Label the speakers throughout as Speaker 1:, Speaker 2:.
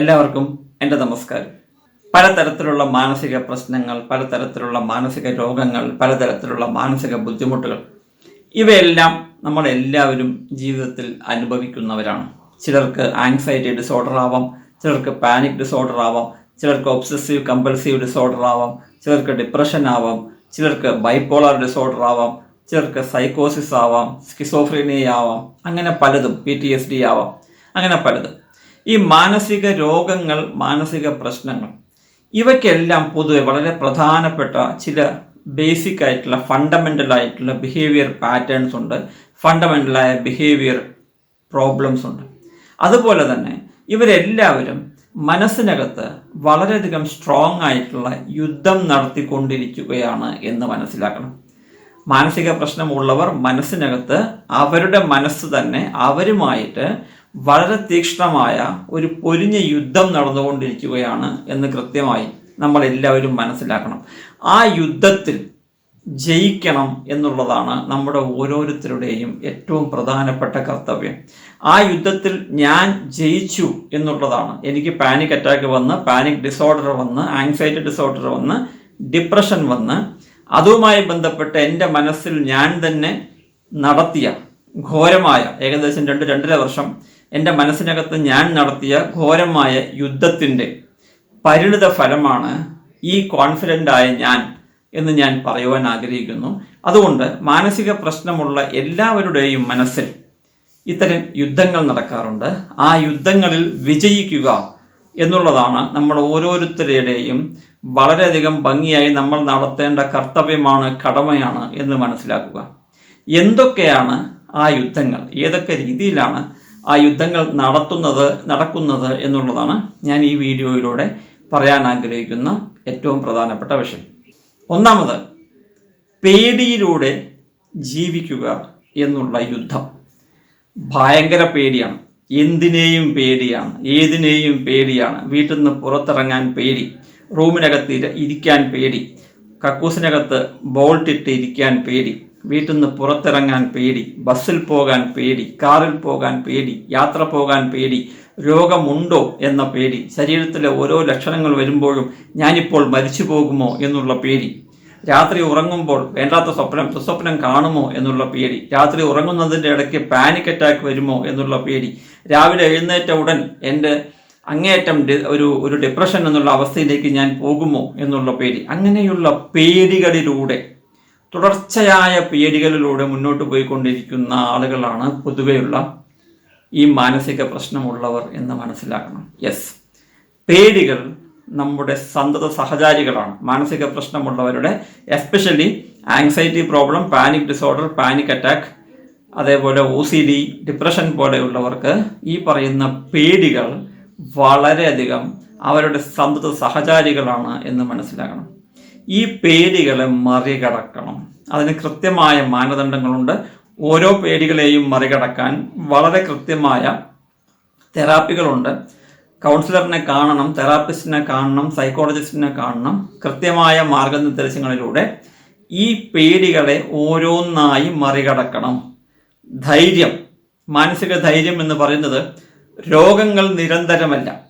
Speaker 1: എല്ലാവർക്കും എന്റെ നമസ്കാരം. പലതരത്തിലുള്ള മാനസിക പ്രശ്നങ്ങൾ പലതരത്തിലുള്ള മാനസിക രോഗങ്ങൾ പലതരത്തിലുള്ള മാനസിക ബുദ്ധിമുട്ടുകൾ ഇവയെല്ലാം നമ്മളെല്ലാവരും ജീവിതത്തിൽ അനുഭവിക്കുന്നവരാണ്. ചിലർക്ക് ആൻസൈറ്റി ഡിസോർഡർ ആവാം ചിലർക്ക് പാനിക് ഡിസോർഡർ ആവാം ചിലർക്ക് ഒബ്സസീവ് കമ്പൽസീവ് ഡിസോർഡർ ആവാം ചിലർക്ക് ഡിപ്രഷൻ ആവാം ചിലർക്ക് ബൈപ്പോളാർ ഡിസോർഡർ ആവാം ചിലർക്ക് സൈക്കോസിസ് ആവാം സ്കിസോഫ്രീനിയ ആവാം അങ്ങനെ പലതും പി ടി എസ് ഡി ആവാം അങ്ങനെ പലതും. ഈ മാനസിക രോഗങ്ങൾ മാനസിക പ്രശ്നങ്ങൾ ഇവയ്ക്കെല്ലാം പൊതുവെ വളരെ പ്രധാനപ്പെട്ട ചില ബേസിക് ആയിട്ടുള്ള ഫണ്ടമെന്റൽ ആയിട്ടുള്ള ബിഹേവിയർ പാറ്റേൺസ് ഉണ്ട്. ഫണ്ടമെന്റലായ ബിഹേവിയർ പ്രോബ്ലംസ് ഉണ്ട്. അതുപോലെ തന്നെ ഇവരെല്ലാവരും മനസ്സിനകത്ത് വളരെയധികം സ്ട്രോങ് ആയിട്ടുള്ള യുദ്ധം നടത്തിക്കൊണ്ടിരിക്കുകയാണ് എന്ന് മനസ്സിലാക്കണം. മാനസിക പ്രശ്നമുള്ളവർ മനസ്സിനകത്ത് അവരുടെ മനസ്സ് തന്നെ അവരുമായിട്ട് വളരെ തീക്ഷ്ണമായ ഒരു പൊലിഞ്ഞ യുദ്ധം നടന്നുകൊണ്ടിരിക്കുകയാണ് എന്ന് കൃത്യമായി നമ്മൾ എല്ലാവരും മനസ്സിലാക്കണം. ആ യുദ്ധത്തിൽ ജയിക്കണം എന്നുള്ളതാണ് നമ്മുടെ ഓരോരുത്തരുടെയും ഏറ്റവും പ്രധാനപ്പെട്ട കർത്തവ്യം. ആ യുദ്ധത്തിൽ ഞാൻ ജയിച്ചു എന്നുള്ളതാണ്. എനിക്ക് പാനിക് അറ്റാക്ക് വന്ന് പാനിക് ഡിസോർഡർ വന്ന് ആങ്സൈറ്റി ഡിസോർഡർ വന്ന് ഡിപ്രഷൻ വന്ന് അതുമായി ബന്ധപ്പെട്ട് എന്റെ മനസ്സിൽ ഞാൻ തന്നെ നടത്തിയ ഘോരമായ ഏകദേശം രണ്ട് രണ്ടര വർഷം എന്റെ മനസ്സിനകത്ത് ഞാൻ നടത്തിയ ഘോരമായ യുദ്ധത്തിന്റെ പരിണിത ഫലമാണ് ഈ കോൺഫിഡന്റ് ആയ ഞാൻ എന്ന് ഞാൻ പറയുവാൻ ആഗ്രഹിക്കുന്നു. അതുകൊണ്ട് മാനസിക പ്രശ്നമുള്ള എല്ലാവരുടെയും മനസ്സിൽ ഇത്തരം യുദ്ധങ്ങൾ നടക്കാറുണ്ട്. ആ യുദ്ധങ്ങളിൽ വിജയിക്കുക എന്നുള്ളതാണ് നമ്മൾ ഓരോരുത്തരുടെയും വളരെയധികം ഭംഗിയായി നമ്മൾ നടത്തേണ്ട കർത്തവ്യമാണ് കടമയാണ് എന്ന് മനസ്സിലാക്കുക. എന്തൊക്കെയാണ് ആ യുദ്ധങ്ങൾ? ഏതൊക്കെ രീതിയിലാണ് ആ യുദ്ധങ്ങൾ നടത്തുന്നത് നടക്കുന്നത് എന്നുള്ളതാണ് ഞാൻ ഈ വീഡിയോയിലൂടെ പറയാൻ ആഗ്രഹിക്കുന്ന ഏറ്റവും പ്രധാനപ്പെട്ട വിഷയം. ഒന്നാമത് പേടിയിലൂടെ ജീവിക്കുക എന്നുള്ള യുദ്ധം ഭയങ്കര പേടിയാണ്. എന്തിനേയും പേടിയാണ്. ഏതിനേയും പേടിയാണ്. വീട്ടിൽ നിന്ന് പുറത്തിറങ്ങാൻ പേടി. റൂമിനകത്ത് ഇരിക്കാൻ പേടി. കക്കൂസിനകത്ത് ബോൾട്ടിട്ട് ഇരിക്കാൻ പേടി. വീട്ടിൽ നിന്ന് പുറത്തിറങ്ങാൻ പേടി ബസ്സിൽ പോകാൻ പേടി കാറിൽ പോകാൻ പേടി യാത്ര പോകാൻ പേടി രോഗമുണ്ടോ എന്ന പേടി ശരീരത്തിലെ ഓരോ ലക്ഷണങ്ങൾ വരുമ്പോഴും ഞാനിപ്പോൾ മരിച്ചു പോകുമോ എന്നുള്ള പേടി. രാത്രി ഉറങ്ങുമ്പോൾ വേണ്ടാത്ത സ്വപ്നം ദുസ്വപ്നം കാണുമോ എന്നുള്ള പേടി. രാത്രി ഉറങ്ങുന്നതിന്റെ ഇടയ്ക്ക് പാനിക് അറ്റാക്ക് വരുമോ എന്നുള്ള പേടി. രാവിലെ എഴുന്നേറ്റ ഉടൻ എന്റെ അങ്ങേയറ്റം ഒരു ഒരു ഡിപ്രഷൻ എന്നുള്ള അവസ്ഥയിലേക്ക് ഞാൻ പോകുമോ എന്നുള്ള പേടി. അങ്ങനെയുള്ള പേടികളിലൂടെ തുടർച്ചയായ പേടികളിലൂടെ മുന്നോട്ട് പോയിക്കൊണ്ടിരിക്കുന്ന ആളുകളാണ് പൊതുവെയുള്ള ഈ മാനസിക പ്രശ്നമുള്ളവർ എന്ന് മനസ്സിലാക്കണം. യെസ് പേടികൾ നമ്മുടെ സന്തത സഹചാരികളാണ്. മാനസിക പ്രശ്നമുള്ളവരുടെ especially anxiety problem panic disorder panic attack അതേപോലെ ഒ സി ഡി ഡിപ്രഷൻ പോലെയുള്ളവർക്ക് ഈ പറയുന്ന പേടികൾ വളരെയധികം അവരുടെ സന്തത സഹചാരികളാണ് എന്ന് മനസ്സിലാക്കണം. ഈ പേടികളെ മറികടക്കണം. അതിന് കൃത്യമായ മാനദണ്ഡങ്ങളുണ്ട്. ഓരോ പേടികളെയും മറികടക്കാൻ വളരെ കൃത്യമായ തെറാപ്പികളുണ്ട്. കൗൺസിലറിനെ കാണണം തെറാപ്പിസ്റ്റിനെ കാണണം സൈക്കോളജിസ്റ്റിനെ കാണണം. കൃത്യമായ മാർഗനിർദ്ദേശങ്ങളിലൂടെ ഈ പേടികളെ ഓരോന്നായി മറികടക്കണം. ധൈര്യം. മാനസിക ധൈര്യം എന്ന് പറയുന്നത് രോഗങ്ങൾ നിരന്തരമല്ല.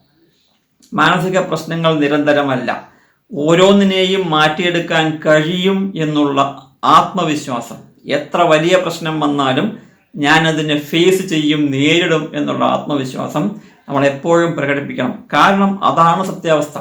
Speaker 1: മാനസിക പ്രശ്നങ്ങൾ നിരന്തരമല്ല. ഓരോന്നിനെയും മാറ്റിയെടുക്കാൻ കഴിയും എന്നുള്ള ആത്മവിശ്വാസം. എത്ര വലിയ പ്രശ്നം വന്നാലും ഞാൻ അതിനെ ഫേസ് ചെയ്യും നേരിടും എന്നുള്ള ആത്മവിശ്വാസം നമ്മൾ എപ്പോഴും പ്രകടിപ്പിക്കണം. കാരണം അതാണ് സത്യാവസ്ഥ.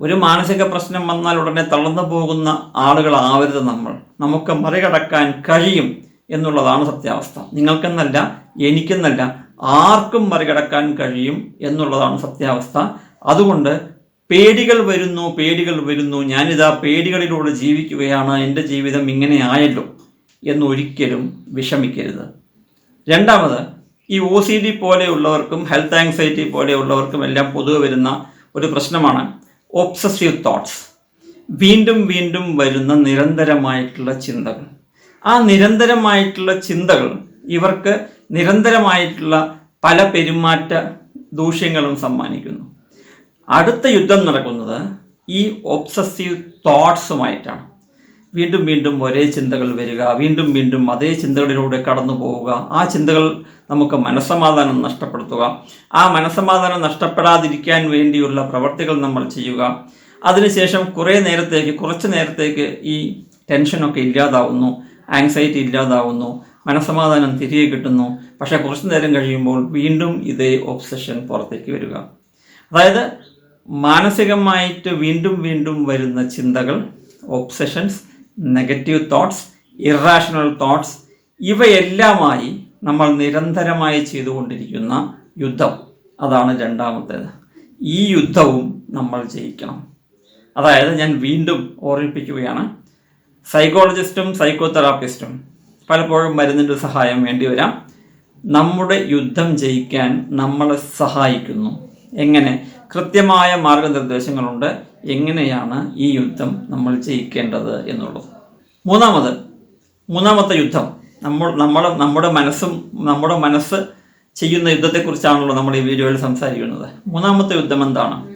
Speaker 1: ഒരു മാനസിക പ്രശ്നം വന്നാൽ ഉടനെ തളർന്നു പോകുന്ന ആളുകളാവരുത് നമ്മൾ. നമുക്ക് മറികടക്കാൻ കഴിയും എന്നുള്ളതാണ് സത്യാവസ്ഥ. നിങ്ങൾക്കെന്നല്ല എനിക്കെന്നല്ല ആർക്കും മറികടക്കാൻ കഴിയും എന്നുള്ളതാണ് സത്യാവസ്ഥ. അതുകൊണ്ട് പേടികൾ വരുന്നു പേടികൾ വരുന്നു. ഞാനിതാ പേടികളിലൂടെ ജീവിക്കുകയാണ്. എന്റെ ജീവിതം ഇങ്ങനെ ആയല്ലോ എന്നൊരിക്കലും വിഷമിക്കരുത്. രണ്ടാമത് ഈ ഒ സി ഡി പോലെയുള്ളവർക്കും ഹെൽത്ത് ആങ്സൈറ്റി പോലെയുള്ളവർക്കും എല്ലാം പൊതുവെ വരുന്ന ഒരു പ്രശ്നമാണ് ഒബ്സസീവ് തോട്ട്സ് വീണ്ടും വീണ്ടും വരുന്ന നിരന്തരമായിട്ടുള്ള ചിന്തകൾ. ആ നിരന്തരമായിട്ടുള്ള ചിന്തകൾ ഇവർക്ക് നിരന്തരമായിട്ടുള്ള പല പെരുമാറ്റ ദൂഷ്യങ്ങളും സമ്മാനിക്കുന്നു. അടുത്ത യുദ്ധം നടക്കുന്നത് ഈ ഒബ്സസീവ് തോട്ട്സുമായിട്ടാണ് വീണ്ടും വീണ്ടും ഒരേ ചിന്തകൾ വരിക വീണ്ടും വീണ്ടും അതേ ചിന്തകളിലൂടെ കടന്നു പോവുക. ആ ചിന്തകൾ നമുക്ക് മനസ്സമാധാനം നഷ്ടപ്പെടുത്തുക. ആ മനസ്സമാധാനം നഷ്ടപ്പെടാതിരിക്കാൻ വേണ്ടിയുള്ള പ്രവർത്തികൾ നമ്മൾ ചെയ്യുക. അതിനുശേഷം കുറേ നേരത്തേക്ക് കുറച്ച് നേരത്തേക്ക് ഈ ടെൻഷനൊക്കെ ഇല്ലാതാവുന്നു ആങ്സൈറ്റി ഇല്ലാതാവുന്നു മനസ്സമാധാനം തിരികെ കിട്ടുന്നു. പക്ഷേ കുറച്ച് നേരം കഴിയുമ്പോൾ വീണ്ടും ഇതേ ഒബ്സഷൻ പുറത്തേക്ക് വരിക. അതായത് മാനസികമായിട്ട് വീണ്ടും വീണ്ടും വരുന്ന ചിന്തകൾ obsessions negative thoughts irrational thoughts ഇവയെല്ലാമായി നമ്മൾ നിരന്തരമായി ചെയ്തുകൊണ്ടിരിക്കുന്ന യുദ്ധം. അതാണ് രണ്ടാമത്തേത്. ഈ യുദ്ധവും നമ്മൾ ജയിക്കണം. അതായത് ഞാൻ വീണ്ടും ഓർമ്മിപ്പിക്കുകയാണ് സൈക്കോളജിസ്റ്റും സൈക്കോതെറാപ്പിസ്റ്റും പലപ്പോഴും മരുന്നിന്റെ സഹായം വേണ്ടി വരാം. നമ്മുടെ യുദ്ധം ജയിക്കാൻ നമ്മളെ സഹായിക്കുന്നു. എങ്ങനെ? കൃത്യമായ മാർഗനിർദ്ദേശങ്ങളുണ്ട്. എങ്ങനെയാണ് ഈ യുദ്ധം നമ്മൾ ജയിക്കേണ്ടത് എന്നുള്ളത്. മൂന്നാമത് മൂന്നാമത്തെ യുദ്ധം. നമ്മൾ നമ്മൾ നമ്മുടെ മനസ്സും നമ്മുടെ മനസ്സ് ചെയ്യുന്ന യുദ്ധത്തെക്കുറിച്ചാണല്ലോ നമ്മൾ ഈ വീഡിയോയിൽ സംസാരിക്കുന്നത്. മൂന്നാമത്തെ യുദ്ധം എന്താണ്?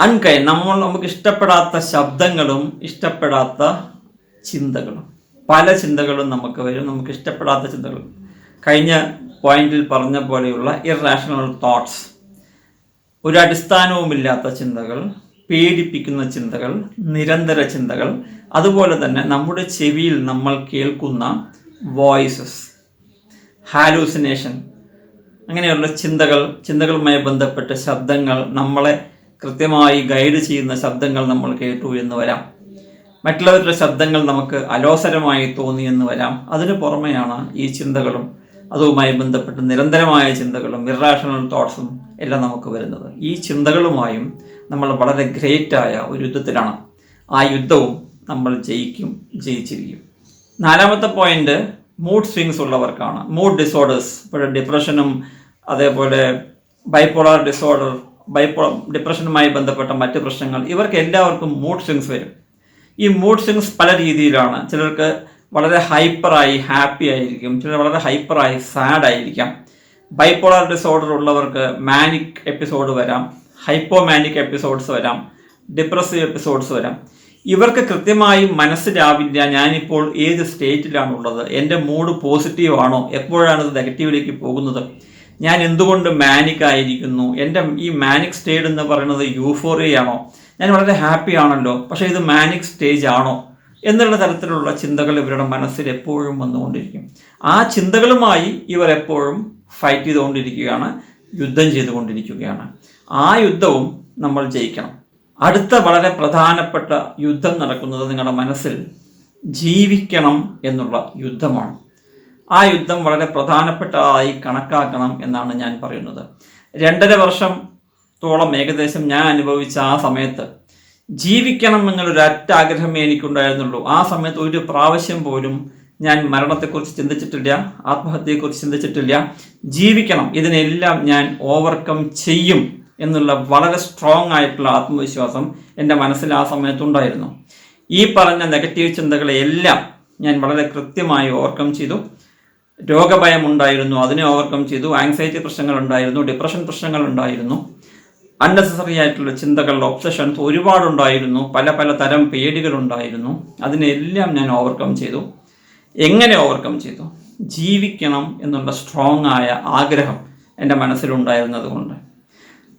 Speaker 1: അൺകൈ നമ്മൾ നമുക്ക് ഇഷ്ടപ്പെടാത്ത ശബ്ദങ്ങളും ഇഷ്ടപ്പെടാത്ത ചിന്തകളും. പല ചിന്തകളും നമുക്ക് വരും. നമുക്ക് ഇഷ്ടപ്പെടാത്ത ചിന്തകൾ കഴിഞ്ഞ പോയിന്റിൽ പറഞ്ഞ പോലെയുള്ള ഇറാഷണൽ തോട്ട്സ് ഒരു അടിസ്ഥാനവുമില്ലാത്ത ചിന്തകൾ പേടിപ്പിക്കുന്ന ചിന്തകൾ നിരന്തര ചിന്തകൾ അതുപോലെ തന്നെ നമ്മുടെ ചെവിയിൽ നമ്മൾ കേൾക്കുന്ന വോയിസസ് ഹാലൂസിനേഷൻ. അങ്ങനെയുള്ള ചിന്തകൾ ചിന്തകളുമായി ബന്ധപ്പെട്ട ശബ്ദങ്ങൾ നമ്മളെ കൃത്യമായി ഗൈഡ് ചെയ്യുന്ന ശബ്ദങ്ങൾ നമ്മൾ കേട്ടു എന്ന് വരാം. മറ്റുള്ളവരുടെ ശബ്ദങ്ങൾ നമുക്ക് അലോസരമായി തോന്നി എന്ന് വരാം. അതിനു പുറമെയാണ് ഈ ചിന്തകളും അതുമായി ബന്ധപ്പെട്ട് നിരന്തരമായ ചിന്തകളും ഇറാഷണൽ തോട്ട്സും എല്ലാം നമുക്ക് വരുന്നത്. ഈ ചിന്തകളുമായും നമ്മൾ വളരെ ഗ്രേറ്റായ ഒരു യുദ്ധത്തിലാണ്. ആ യുദ്ധവും നമ്മൾ ജയിക്കും ജയിച്ചിരിക്കും. നാലാമത്തെ പോയിന്റ് മൂഡ് സ്വിങ്സ് ഉള്ളവർക്കാണ്. മൂഡ് ഡിസോർഡേഴ്സ് ഇപ്പോൾ ഡിപ്രഷനും അതേപോലെ ബൈപ്പോളാർ ഡിസോർഡർ ബൈപ്പോ ഡിപ്രഷനുമായി ബന്ധപ്പെട്ട മറ്റ് പ്രശ്നങ്ങൾ ഇവർക്ക് എല്ലാവർക്കും മൂഡ് സ്വിങ്സ് വരും. ഈ മൂഡ് സ്വിങ്സ് പല രീതിയിലാണ്. ചിലർക്ക് വളരെ ഹൈപ്പറായി ഹാപ്പി ആയിരിക്കും. ചിലർ വളരെ ഹൈപ്പറായി സാഡ് ആയിരിക്കാം. ബൈപ്പോളാർ ഡിസോർഡർ ഉള്ളവർക്ക് മാനിക് എപ്പിസോഡ് വരാം. ഹൈപ്പോമാനിക് എപ്പിസോഡ്സ് വരാം. ഡിപ്രസീവ് എപ്പിസോഡ്സ് വരാം. ഇവർക്ക് കൃത്യമായി മനസ്സിലാവില്ല ഞാനിപ്പോൾ ഏത് സ്റ്റേറ്റിലാണുള്ളത്? എന്റെ മൂഡ് പോസിറ്റീവ് ആണോ എപ്പോഴാണ് ഇത് നെഗറ്റീവിലേക്ക് പോകുന്നത്? ഞാൻ എന്തുകൊണ്ട് മാനിക് ആയിരിക്കുന്നു? എന്റെ ഈ മാനിക് സ്റ്റേജ് എന്ന് പറയുന്നത് യൂഫോറിയാണോ ഞാൻ വളരെ ഹാപ്പി ആണല്ലോ പക്ഷേ ഇത് മാനിക് സ്റ്റേജ് ആണോ എന്നുള്ള തരത്തിലുള്ള ചിന്തകൾ ഇവരുടെ മനസ്സിൽ എപ്പോഴും വന്നുകൊണ്ടിരിക്കും. ആ ചിന്തകളുമായി ഇവർ എപ്പോഴും ഫൈറ്റ് ചെയ്തുകൊണ്ടിരിക്കുകയാണ് യുദ്ധം ചെയ്തുകൊണ്ടിരിക്കുകയാണ്. ആ യുദ്ധവും നമ്മൾ ജയിക്കണം. അടുത്ത വളരെ പ്രധാനപ്പെട്ട യുദ്ധം നടക്കുന്നത് നിങ്ങളുടെ മനസ്സിൽ ജീവിക്കണം എന്നുള്ള യുദ്ധമാണ്. ആ യുദ്ധം വളരെ പ്രധാനപ്പെട്ടതായി കണക്കാക്കണം എന്നാണ് ഞാൻ പറയുന്നത്. രണ്ടര വർഷം വർഷത്തോളം ഏകദേശം ഞാൻ അനുഭവിച്ച ആ സമയത്ത് ജീവിക്കണം എന്നുള്ളൊരു ഒറ്റ ആഗ്രഹമേ എനിക്കുണ്ടായിരുന്നുള്ളൂ. ആ സമയത്ത് ഒരു പ്രാവശ്യം പോലും ഞാൻ മരണത്തെക്കുറിച്ച് ചിന്തിച്ചിട്ടില്ല ആത്മഹത്യയെക്കുറിച്ച് ചിന്തിച്ചിട്ടില്ല. ജീവിക്കണം ഇതിനെല്ലാം ഞാൻ ഓവർകം ചെയ്യും എന്നുള്ള വളരെ സ്ട്രോങ് ആയിട്ടുള്ള ആത്മവിശ്വാസം എന്റെ മനസ്സിൽ ആ സമയത്തുണ്ടായിരുന്നു. ഈ പറഞ്ഞ നെഗറ്റീവ് ചിന്തകളെല്ലാം ഞാൻ വളരെ കൃത്യമായി ഓവർകം ചെയ്തു. രോഗഭയം ഉണ്ടായിരുന്നു അതിനെ ഓവർകം ചെയ്തു. ആങ്സൈറ്റി പ്രശ്നങ്ങൾ ഉണ്ടായിരുന്നു ഡിപ്രഷൻ പ്രശ്നങ്ങൾ ഉണ്ടായിരുന്നു അൺനെസസറി ആയിട്ടുള്ള ചിന്തകൾ ഒബ്സഷൻസ് ഒരുപാടുണ്ടായിരുന്നു. പല പല തരം പേടികളുണ്ടായിരുന്നു. അതിനെല്ലാം ഞാൻ ഓവർകം ചെയ്തു. എങ്ങനെ ഓവർകം ചെയ്തു? ജീവിക്കണം എന്നുള്ള സ്ട്രോങ് ആയ ആഗ്രഹം എന്റെ മനസ്സിലുണ്ടായിരുന്നത് കൊണ്ട്.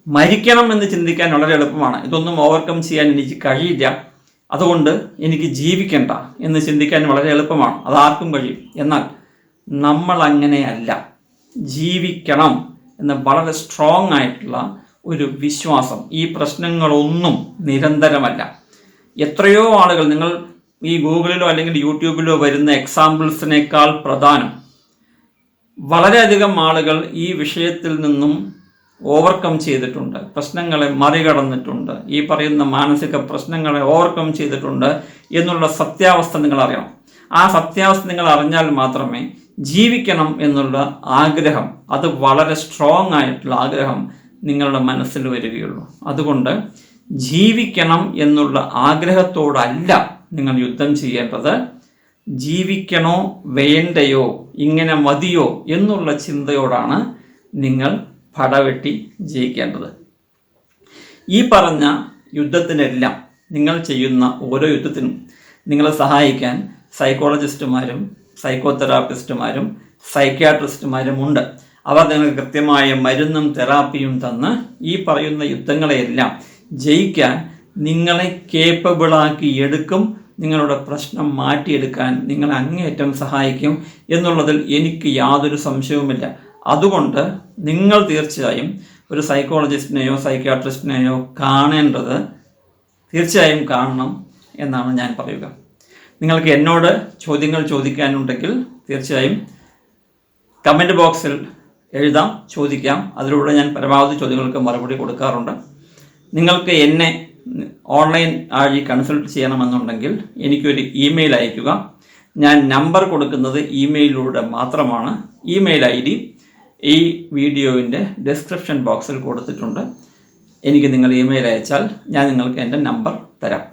Speaker 1: മരിക്കണം എന്ന് ചിന്തിക്കാൻ വളരെ എളുപ്പമാണ്. ഇതൊന്നും ഓവർകം ചെയ്യാൻ എനിക്ക് കഴിയില്ല. അതുകൊണ്ട് എനിക്ക് ജീവിക്കണ്ട എന്ന് ചിന്തിക്കാൻ വളരെ എളുപ്പമാണ്. അതാർക്കും കഴിയും. എന്നാൽ നമ്മൾ അങ്ങനെയല്ല. ജീവിക്കണം എന്ന വളരെ സ്ട്രോങ് ആയിട്ടുള്ള ഒരു വിശ്വാസം. ഈ പ്രശ്നങ്ങളൊന്നും നിരന്തരമല്ല. എത്രയോ ആളുകൾ നിങ്ങൾ ഈ ഗൂഗിളിലോ അല്ലെങ്കിൽ യൂട്യൂബിലോ വരുന്ന എക്സാമ്പിൾസിനേക്കാൾ പ്രധാനം. വളരെയധികം ആളുകൾ ഈ വിഷയത്തിൽ നിന്നും ഓവർകം ചെയ്തിട്ടുണ്ട്. പ്രശ്നങ്ങളെ മറികടന്നിട്ടുണ്ട്. ഈ പറയുന്ന മാനസിക പ്രശ്നങ്ങളെ ഓവർകം ചെയ്തിട്ടുണ്ട് എന്നുള്ള സത്യാവസ്ഥ നിങ്ങൾ അറിയണം ആ സത്യാവസ്ഥ നിങ്ങൾ അറിഞ്ഞാൽ മാത്രമേ ജീവിക്കണം എന്നുള്ള ആഗ്രഹം അത് വളരെ സ്ട്രോങ് ആയിട്ടുള്ള ആഗ്രഹം നിങ്ങളുടെ മനസ്സിൽ വരികയുള്ളൂ. അതുകൊണ്ട് ജീവിക്കണം എന്നുള്ള ആഗ്രഹത്തോടല്ല നിങ്ങൾ യുദ്ധം ചെയ്യേണ്ടത്. ജീവിക്കണോ വേണ്ടയോ ഇങ്ങനെ മതിയോ എന്നുള്ള ചിന്തയോടാണ് നിങ്ങൾ പടവെട്ടി ജയിക്കേണ്ടത്. ഈ പറഞ്ഞ യുദ്ധത്തിനെല്ലാം നിങ്ങൾ ചെയ്യുന്ന ഓരോ യുദ്ധത്തിനും നിങ്ങളെ സഹായിക്കാൻ സൈക്കോളജിസ്റ്റുമാരും സൈക്കോ തെറാപ്പിസ്റ്റുമാരും സൈക്യാട്രിസ്റ്റുമാരും ഉണ്ട്. അവർ നിങ്ങൾക്ക് കൃത്യമായ മരുന്നും തെറാപ്പിയും തന്ന് ഈ പറയുന്ന യുദ്ധങ്ങളെയെല്ലാം ജയിക്കാൻ നിങ്ങളെ കേപ്പബിളാക്കി എടുക്കും. നിങ്ങളുടെ പ്രശ്നം മാറ്റിയെടുക്കാൻ നിങ്ങളെ അങ്ങേയറ്റം സഹായിക്കും എന്നുള്ളതിൽ എനിക്ക് യാതൊരു സംശയവുമില്ല. അതുകൊണ്ട് നിങ്ങൾ തീർച്ചയായും ഒരു സൈക്കോളജിസ്റ്റിനെയോ സൈക്യാട്രിസ്റ്റിനെയോ കാണേണ്ടത് തീർച്ചയായും കാണണം എന്നാണ് ഞാൻ പറയുക. നിങ്ങൾക്ക് എന്നോട് ചോദ്യങ്ങൾ ചോദിക്കാനുണ്ടെങ്കിൽ തീർച്ചയായും കമന്റ് ബോക്സിൽ എഴുതാം ചോദിക്കാം. അതിലൂടെ ഞാൻ പരമാവധി ചോദ്യങ്ങൾക്ക് മറുപടി കൊടുക്കാറുണ്ട്. നിങ്ങൾക്ക് എന്നെ ഓൺലൈൻ ആയി കൺസൾട്ട് ചെയ്യണമെന്നുണ്ടെങ്കിൽ എനിക്കൊരു ഇമെയിൽ അയയ്ക്കുക. ഞാൻ നമ്പർ കൊടുക്കുന്നത് ഇമെയിലിലൂടെ മാത്രമാണ്. ഇമെയിൽ ഐ ഡി ഈ വീഡിയോവിന്റെ ഡിസ്ക്രിപ്ഷൻ ബോക്സിൽ കൊടുത്തിട്ടുണ്ട്. എനിക്ക് നിങ്ങൾ ഇമെയിൽ അയച്ചാൽ ഞാൻ നിങ്ങൾക്ക് എന്റെ നമ്പർ തരാം.